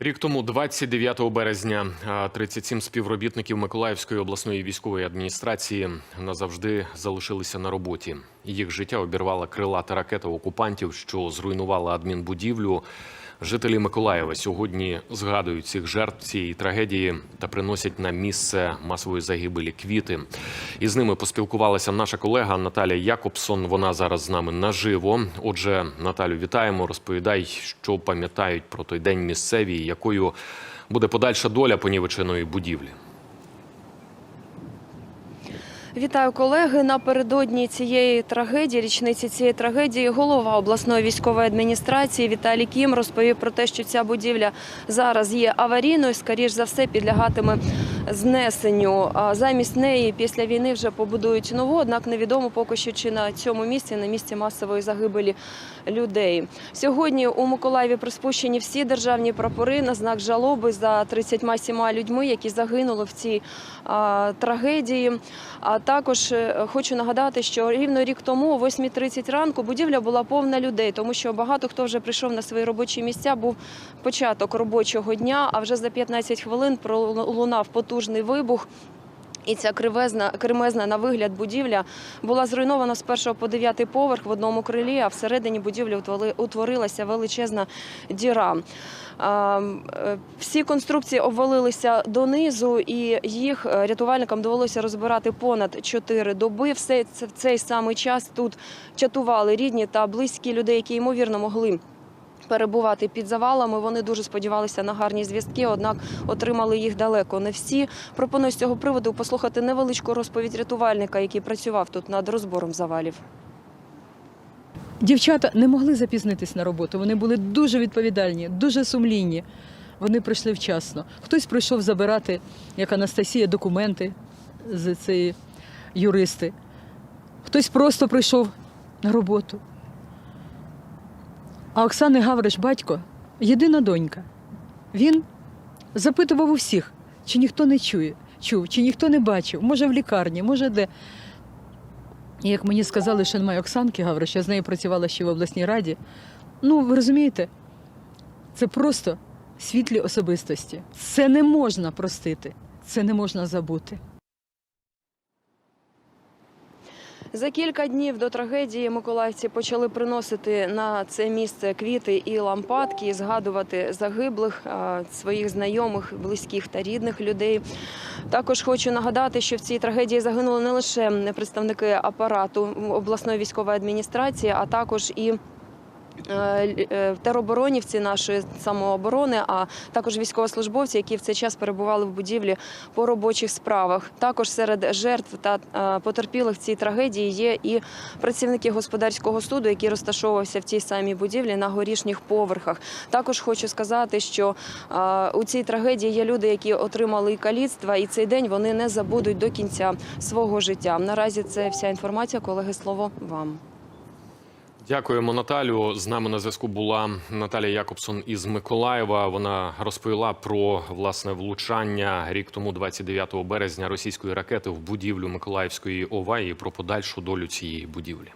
Рік тому, 29 березня, а, 37 співробітників Миколаївської обласної військової адміністрації назавжди залишилися на роботі. Їх життя обірвала крилата ракета окупантів, що зруйнувала адмінбудівлю. Жителі Миколаєва сьогодні згадують цих жертв цієї трагедії та приносять на місце масової загибелі квіти. І з ними поспілкувалася наша колега Наталя Якобсон. Вона зараз з нами наживо. Отже, Наталю, вітаємо. Розповідай, що пам'ятають про той день місцеві, якою буде подальша доля понівеченої будівлі. Вітаю колеги. Напередодні цієї трагедії, річниці цієї трагедії, голова обласної військової адміністрації Віталій Кім розповів про те, що ця будівля зараз є аварійною, скоріш за все, підлягатиме знесенню. Замість неї після війни вже побудують нову, однак невідомо поки що чи на цьому місці, на місці масової загибелі людей. Сьогодні у Миколаєві приспущені всі державні прапори на знак жалоби за 37 людьми, які загинули в цій а, трагедії. А також е, хочу нагадати, що рівно рік тому, о 8.30 ранку, будівля була повна людей, тому що багато хто вже прийшов на свої робочі місця. Був початок робочого дня, а вже за 15 хвилин пролунав потужний вибух. І ця кривезна, кремезна на вигляд будівля була зруйнована з першого по дев'ятий поверх в одному крилі, а всередині будівлі утворилася величезна діра. Е, Всі конструкції обвалилися донизу, і їх е, рятувальникам довелося розбирати понад 4 доби. Все в цей самий час тут чатували рідні та близькі людей, які ймовірно могли. Перебувати під завалами вони дуже сподівалися на гарні зв'язки, однак отримали їх далеко не всі. Пропоную з цього приводу послухати невеличку розповідь рятувальника, який працював тут над розбором завалів. Дівчата не могли запізнитись на роботу. Вони були дуже відповідальні, дуже сумлінні. Вони прийшли вчасно. Хтось прийшов забирати, як Анастасія, документи з цієї юристи. Хтось просто прийшов на роботу. А Оксани Гавриш, батько, єдина донька. Він запитував у всіх, чи ніхто не чує, чув, чи ніхто не бачив, може в лікарні, може де. І як мені сказали, що немає Оксанки Гавриш, я з нею працювала ще в обласній раді. Ну, ви розумієте, це просто світлі особистості. Це не можна простити, це не можна забути. За кілька днів до трагедії миколаївці почали приносити на це місце квіти і лампадки, згадувати загиблих своїх знайомих, близьких та рідних людей. Також хочу нагадати, що в цій трагедії загинули не лише представники апарату обласної військової адміністрації, а також і. Е, е, Тероборонівці нашої самооборони, а також військовослужбовці, які в цей час перебували в будівлі по робочих справах. Також серед жертв та е, потерпілих цій трагедії є і працівники господарського суду, який розташовувався в тій самій будівлі на горішніх поверхах. Також хочу сказати, що у цій трагедії є люди, які отримали каліцтва, і цей день вони не забудуть до кінця свого життя. Наразі це вся інформація. Колеги, слово вам. Дякуємо, Наталю. З нами на зв'язку була Наталія Якобсон із Миколаєва. Вона розповіла про власне влучання рік тому, 29 березня, російської ракети в будівлю Миколаївської ОВА і про подальшу долю цієї будівлі.